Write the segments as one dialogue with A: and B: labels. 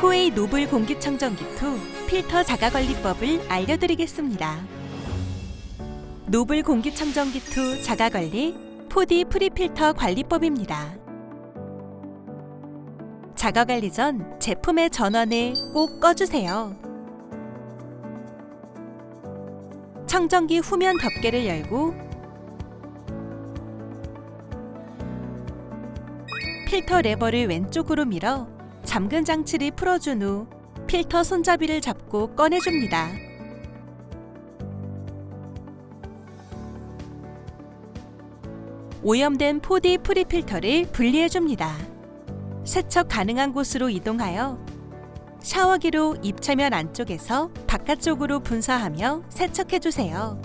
A: 코웨이 노블 공기청정기 2 필터 자가 관리법을 알려드리겠습니다. 노블 공기청정기 2 자가 관리 4D 프리필터 관리법입니다. 자가 관리 전 제품의 전원을 꼭 꺼주세요. 청정기 후면 덮개를 열고 필터 레버를 왼쪽으로 밀어 잠근 장치를 풀어준 후 필터 손잡이를 잡고 꺼내줍니다. 오염된 4D 프리필터를 분리해줍니다. 세척 가능한 곳으로 이동하여 샤워기로 입체면 안쪽에서 바깥쪽으로 분사하며 세척해주세요.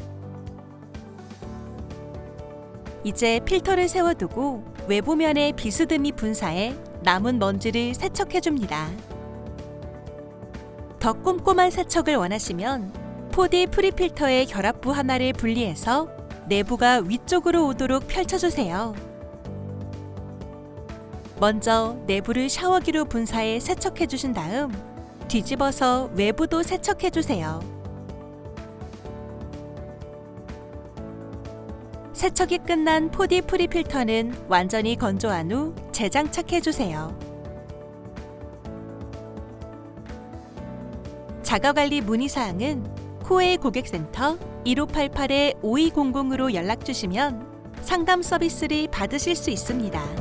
A: 이제 필터를 세워두고 외부면에 비스듬히 분사해 남은 먼지를 세척해줍니다. 더 꼼꼼한 세척을 원하시면 4D 프리필터의 결합부 하나를 분리해서 내부가 위쪽으로 오도록 펼쳐주세요. 먼저 내부를 샤워기로 분사해 세척해 주신 다음 뒤집어서 외부도 세척해 주세요. 세척이 끝난 4D 프리 필터는 완전히 건조한 후 재장착해 주세요. 자가관리 문의사항은 코웨이 고객센터 1588-5200으로 연락 주시면 상담 서비스를 받으실 수 있습니다.